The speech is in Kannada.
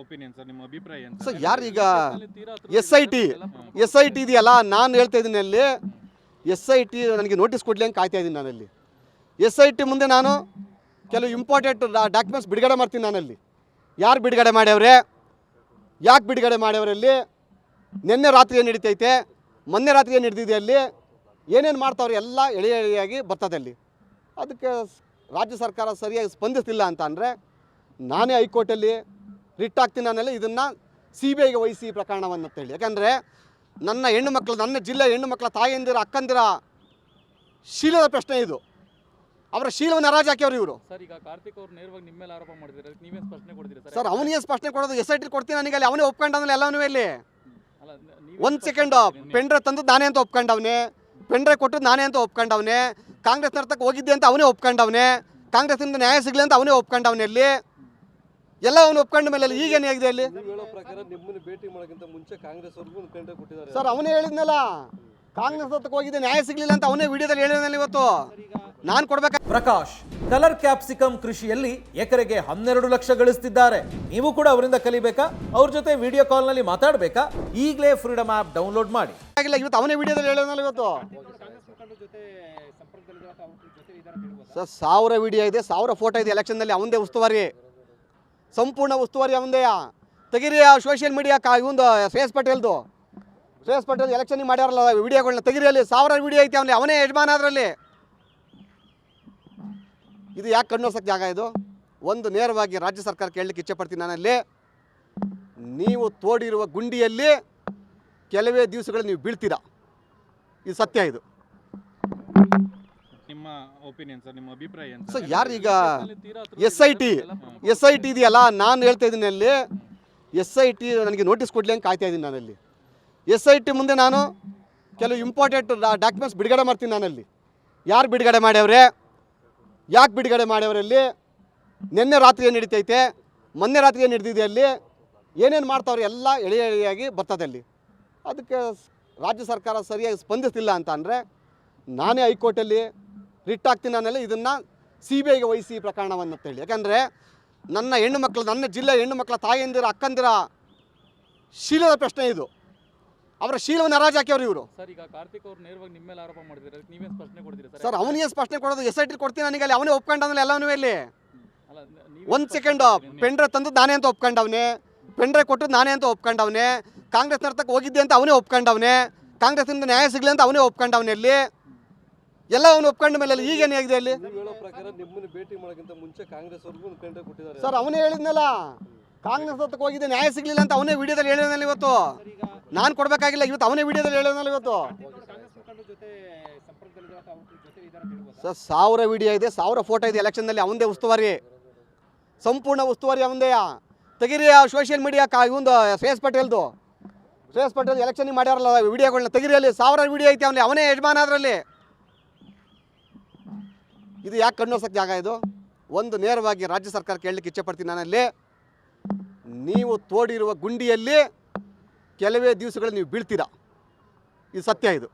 ಒಪಿನಿಯನ್ ಸರ್ ನಿಮ್ಮ ಅಭಿಪ್ರಾಯ ಏನು? ಸರ್ ಯಾರೀಗ S I T S I T ಇದೆಯಲ್ಲ ನಾನು ಹೇಳ್ತಾ ಇದ್ದೀನಿ ಅಲ್ಲಿ. ಎಸ್ ಐ ಟಿ ನನಗೆ ನೋಟಿಸ್ ಕೊಡಲಿ ಅಂತ ಕಾಯ್ತಾ ಇದ್ದೀನಿ ನಾನಲ್ಲಿ. ಎಸ್ ಐ ಟಿ ಮುಂದೆ ನಾನು ಕೆಲವು ಇಂಪಾರ್ಟೆಂಟ್ ಡಾಕ್ಯುಮೆಂಟ್ಸ್ ಬಿಡುಗಡೆ ಮಾಡ್ತೀನಿ ನಾನಲ್ಲಿ. ಯಾರು ಬಿಡುಗಡೆ ಮಾಡ್ಯವ್ರೆ? ಯಾಕೆ ಬಿಡುಗಡೆ ಮಾಡ್ಯವ್ರಲ್ಲಿ ನಿನ್ನೆ ರಾತ್ರಿ ಏನು ನಡೀತೈತೆ? ಮೊನ್ನೆ ರಾತ್ರಿ ಏನು ನಡೆದಿದೆ ಅಲ್ಲಿ? ಏನೇನು ಮಾಡ್ತಾವ್ರೆ ಎಲ್ಲ ಎಳೆ ಎಳೆಯಾಗಿ ಬರ್ತದೆ ಅಲ್ಲಿ. ಅದಕ್ಕೆ ರಾಜ್ಯ ಸರ್ಕಾರ ಸರಿಯಾಗಿ ಸ್ಪಂದಿಸ್ತಿಲ್ಲ ಅಂತ ಅಂದರೆ ನಾನೇ ಹೈಕೋರ್ಟಲ್ಲಿ ರಿಟ್ ಆಗ್ತೀನಿ ನಾನೆಲ್ಲ ಇದನ್ನು ಸಿ ಬಿ ಐಗೆ ವಹಿಸಿ ಈ ಪ್ರಕರಣವನ್ನು ಅಂತೇಳಿ ಯಾಕಂದರೆ ನನ್ನ ಹೆಣ್ಣು ಮಕ್ಕಳು ನನ್ನ ಜಿಲ್ಲೆ ಹೆಣ್ಣು ಮಕ್ಕಳ ತಾಯಿಯಂದಿರ ಅಕ್ಕಂದಿರ ಶೀಲದ ಪ್ರಶ್ನೆ ಇದು. ಅವರ ಶೀಲವನ್ನು ಹರಾಜು ಹಾಕ್ಯವ್ರು ಇವರು. ಸರ್ ಈಗ ಕಾರ್ತಿಕ್ ಅವ್ರು ನೇರವಾಗಿ ನಿಮ್ಮ ಮೇಲೆ ಆರೋಪ ಮಾಡಿದ್ರೆ ಅದಕ್ಕೆ ನೀವೇನು ಸ್ಪಷ್ಟನೆ ಕೊಡ್ತೀರಾ ಸರ್? ಅವನಿಗೆ ಸ್ಪಷ್ಟನೆ ಕೊಡೋದು ಎಸ್ ಐ ಟಿ ಕೊಡ್ತೀನಿ ನನಗೆ ಅಲ್ಲಿ. ಅವನೇ ಒಪ್ಕೊಂಡವನಲ್ಲ ಎಲ್ಲವೂ ಇಲ್ಲಿ. ಒಂದು ಸೆಕೆಂಡ್ ಪೆಂಡ್ರೆ ತಂದು ನಾನೇ ಅಂತ ಒಪ್ಕೊಂಡವನೆ. ಪೆಂಡ್ರೆ ಕೊಟ್ಟು ನಾನೇ ಅಂತ ಒಪ್ಕೊಂಡವನೇ. ಕಾಂಗ್ರೆಸ್ ನರ್ತಕ್ಕೆ ಹೋಗಿದ್ದೆ ಅಂತ ಅವನೇ ಒಪ್ಕೊಂಡವನೆ. ಕಾಂಗ್ರೆಸ್ನಿಂದ ನ್ಯಾಯ ಸಿಗಲಿ ಅಂತ ಅವನೇ ಒಪ್ಕೊಂಡವನೆ ಅಲ್ಲಿ ಎಲ್ಲ ಅವನು ಒಪ್ಕೊಂಡ ಮೇಲೆ ಈಗ ಈಗೇನು ಆಗಿದೆ ಅಲ್ಲಿ? ನೀವು ಹೇಳೋ ಪ್ರಕಾರ ನಿಮ್ಮನ್ನು ಭೇಟಿ ಮಾಡೋಕ್ಕಿಂತ ಮುಂಚೆ ಕಾಂಗ್ರೆಸ್ ಅವ್ರಿಗೂ ಒಂದು ಕೊಟ್ಟಿದ್ದಾರೆ. ಸರ್ ಅವನೇ ಹೇಳಿದ್ನಲ್ಲ ಕಾಂಗ್ರೆಸ್ ಹತ್ತಕ್ಕೆ ಹೋಗಿದ್ದೆ ನ್ಯಾಯ ಸಿಗ್ಲಿಲ್ಲ ಅಂತ ಅವನೇ ವಿಡಿಯೋದಲ್ಲಿ ಹೇಳಿದ್ನಲ್ಲ ಇವತ್ತು. ನಾನು ಕೊಡ್ಬೇಕ ಪ್ರಕಾಶ್ ಕಲರ್ ಕ್ಯಾಪ್ಸಿಕಮ್ ಕೃಷಿಯಲ್ಲಿ ಎಕರೆಗೆ ಹನ್ನೆರಡು ಲಕ್ಷ ಗಳಿಸ್ತಿದ್ದಾರೆ. ನೀವು ಕೂಡ ಅವರಿಂದ ಕಲಿಬೇಕಾ? ಅವ್ರ ಜೊತೆ ವಿಡಿಯೋ ಕಾಲ್ನಲ್ಲಿ ಮಾತಾಡ್ಬೇಕಾ? ಈಗಲೇ ಫ್ರೀಡಮ್ ಆಪ್ ಡೌನ್ಲೋಡ್ ಮಾಡಿ. ಆಗಿಲ್ಲ ಇವತ್ತು ಅವನೇ ವಿಡಿಯೋದಲ್ಲಿ ಹೇಳಿದ್ನಲ್ಲ ಇವತ್ತು. ಸರ್ ಸಾವಿರ ವಿಡಿಯೋ ಇದೆ ಸಾವಿರ ಫೋಟೋ ಇದೆ ಎಲೆಕ್ಷನ್ನಲ್ಲಿ ಅವಂದೇ ಉಸ್ತುವಾರಿ. ಸಂಪೂರ್ಣ ಉಸ್ತುವಾರಿ ಅವಂದೆಯ ತೆಗಿರಿ ಆ ಸೋಷಿಯಲ್ ಮೀಡಿಯಾ ಕಾ ಇವಂದು ಶ್ರೇಯಸ್ ಪಟೇಲ್ದು. ಶ್ರೇಯಸ್ ಪಟೇಲ್ ಎಲೆಕ್ಷನ್ ಮಾಡ್ಯಾರಲ್ಲ ವಿಡಿಯೋಗಳನ್ನ ತೆಗಿರಿ ಅಲ್ಲಿ. ಸಾವಿರ ವಿಡಿಯೋ ಐತೆ ಅವನೇ ಅವನೇ ಯಜಮಾನ ಅದರಲ್ಲಿ. ಇದು ಯಾಕೆ ಕಣ್ಣೋಸಕ್ಕೆ ಜಾಗ ಇದು? ಒಂದು ನೇರವಾಗಿ ರಾಜ್ಯ ಸರ್ಕಾರ ಕೇಳಲಿಕ್ಕೆ ಇಚ್ಛೆ ಪಡ್ತೀನಿ ನಾನಲ್ಲಿ. ನೀವು ತೋಡಿರುವ ಗುಂಡಿಯಲ್ಲಿ ಕೆಲವೇ ದಿವಸಗಳು ನೀವು ಬೀಳ್ತೀರಾ? ಇದು ಸತ್ಯ ಇದು. ನಿಮ್ಮ ಒಪಿನಿಯನ್ ಸರ್ ನಿಮ್ಮ ಅಭಿಪ್ರಾಯ ಏನು? ಸರ್ ಯಾರೀಗ S I T S I T ಇದೆಯಲ್ಲ ನಾನು ಹೇಳ್ತಾ ಇದ್ದೀನಿ ಅಲ್ಲಿ. ಎಸ್ ಐ ಟಿ ನನಗೆ ನೋಟಿಸ್ ಕೊಡಲಿ ಅಂತ ಕಾಯ್ತಾ ಇದ್ದೀನಿ ನಾನಲ್ಲಿ. ಎಸ್ ಐ ಟಿ ಮುಂದೆ ನಾನು ಕೆಲವು ಇಂಪಾರ್ಟೆಂಟ್ ಡಾಕ್ಯುಮೆಂಟ್ಸ್ ಬಿಡುಗಡೆ ಮಾಡ್ತೀನಿ ನಾನಲ್ಲಿ. ಯಾರು ಬಿಡುಗಡೆ ಮಾಡ್ಯವ್ರೆ? ಯಾಕೆ ಬಿಡುಗಡೆ ಮಾಡ್ಯವ್ರಲ್ಲಿ ನಿನ್ನೆ ರಾತ್ರಿ ಏನು ನಡೀತೈತೆ? ಮೊನ್ನೆ ರಾತ್ರಿ ಏನು ನಡೆದಿದೆ ಅಲ್ಲಿ? ಏನೇನು ಮಾಡ್ತಾವ್ರೆ ಎಲ್ಲ ಎಳೆ ಎಳೆಯಾಗಿ ಬರ್ತದೆ ಅಲ್ಲಿ. ಅದಕ್ಕೆ ರಾಜ್ಯ ಸರ್ಕಾರ ಸರಿಯಾಗಿ ಸ್ಪಂದಿಸ್ತಿಲ್ಲ ಅಂತ ಅಂದರೆ ನಾನೇ ಹೈಕೋರ್ಟಲ್ಲಿ ರಿಟ್ ಆಗ್ತೀನಿ ನಾನೆಲ್ಲ ಇದನ್ನು ಸಿ ಬಿ ಐಗೆ ವಹಿಸಿ ಈ ಪ್ರಕರಣವನ್ನು ಅಂತೇಳಿ ಯಾಕಂದರೆ ನನ್ನ ಹೆಣ್ಣು ಮಕ್ಕಳು ನನ್ನ ಜಿಲ್ಲೆ ಹೆಣ್ಣು ಮಕ್ಕಳ ತಾಯಿಯಂದಿರ ಅಕ್ಕಂದಿರ ಶೀಲದ ಪ್ರಶ್ನೆ ಇದು. ಅವರ ಶೀಲವನ್ನು ಹರಾಜು ಹಾಕ್ಯವ್ರು ಇವರು. ಸರ್ ಈಗ ಕಾರ್ತಿಕ್ ಅವರು ನೇರವಾಗಿ ನಿಮ್ಮ ಮೇಲೆ ಆರೋಪ ಮಾಡಿದ್ರೆ ನೀವೇನು ಸ್ಪಷ್ಟನೆ ಕೊಡ್ತೀರಾ ಸರ್? ಅವನಿಗೆ ಸ್ಪಷ್ಟನೆ ಕೊಡೋದು ಎಸ್ ಐ ಟಿ ಕೊಡ್ತೀನಿ ನನಗೆ ಅಲ್ಲಿ. ಅವನೇ ಒಪ್ಕೊಂಡವನಲ್ಲ ಎಲ್ಲವೂ ಇಲ್ಲಿ. ಒಂದು ಸೆಕೆಂಡ್ ಪೆಂಡ್ರೆ ತಂದು ನಾನೇ ಅಂತ ಒಪ್ಕೊಂಡವನೇ. ಪೆಂಡ್ರೆ ಕೊಟ್ಟು ನಾನೇ ಅಂತ ಒಪ್ಕೊಂಡವನೇ. ಕಾಂಗ್ರೆಸ್ ನರ್ತಕ್ಕೆ ಹೋಗಿದ್ದೆ ಅಂತ ಅವನೇ ಒಪ್ಕೊಂಡವನೆ. ಕಾಂಗ್ರೆಸ್ನಿಂದ ನ್ಯಾಯ ಸಿಗಲಿ ಅಂತ ಅವನೇ ಒಪ್ಕೊಂಡವನೆ ಅಲ್ಲಿ ಎಲ್ಲ ಅವನು ಒಪ್ಕೊಂಡ ಮೇಲೆ ಅಲ್ಲಿ ಈಗೇನು ಆಗಿದೆ ಅಲ್ಲಿ? ಸರ್ ಅವನೇ ಹೇಳಿದ್ನಲ್ಲ. ಕಾಂಗ್ರೆಸ್ ಹತ್ತಕ್ಕೆ ಹೋಗಿದ್ದೆ ನ್ಯಾಯ ಸಿಗಲಿಲ್ಲ ಅಂತ ಅವನೇ ವಿಡಿಯೋದಲ್ಲಿ ಹೇಳಿದ್ನಲ್ಲ ಇವತ್ತು. ನಾನು ಕೊಡಬೇಕಾಗಿಲ್ಲ ಇವತ್ತು ಅವನೇ ವಿಡಿಯೋದಲ್ಲಿ ಹೇಳಿದ್ನಲ್ಲ ಇವತ್ತು. ಸರ್ ಸಾವಿರ ವಿಡಿಯೋ ಇದೆ ಸಾವಿರ ಫೋಟೋ ಇದೆ ಎಲೆಕ್ಷನ್ನಲ್ಲಿ ಅವಂದೇ ಉಸ್ತುವಾರಿ. ಸಂಪೂರ್ಣ ಉಸ್ತುವಾರಿ ಅವಂದೇ. ತೆಗೀರಿ ಆ ಸೋಷಿಯಲ್ ಮೀಡಿಯಾ ಕಾ ಇವಂದು ಶ್ರೇಯಸ್ ಪಟೇಲ್ದು. ಶ್ರೇಯಸ್ ಪಟೇಲ್ ಎಲೆಕ್ಷನ್ ಮಾಡ್ಯಾರಲ್ಲ ವಿಡಿಯೋಗಳನ್ನ ತೆಗೀರಿ ಅಲ್ಲಿ. ಸಾವಿರ ವಿಡಿಯೋ ಐತೆ ಅವನೇ ಅವನೇ ಯಜಮಾನ ಅದರಲ್ಲಿ ಇದು ಯಾಕೆ ಕಣ್ಣೋಸಕ್ಕೆ ಜಾಗ ಇದು? ಒಂದು ನೇರವಾಗಿ ರಾಜ್ಯ ಸರ್ಕಾರ ಕೇಳಲಿಕ್ಕೆ ಇಚ್ಛೆ ಪಡ್ತೀನಿ ನಾನಲ್ಲಿ ನೀವು ತೋಡಿರುವ ಗುಂಡಿಯಲ್ಲಿ ಕೆಲವೇ ದಿವಸಗಳು ನೀವು ಬೀಳ್ತೀರಾ? ಇದು ಸತ್ಯ ಇದು.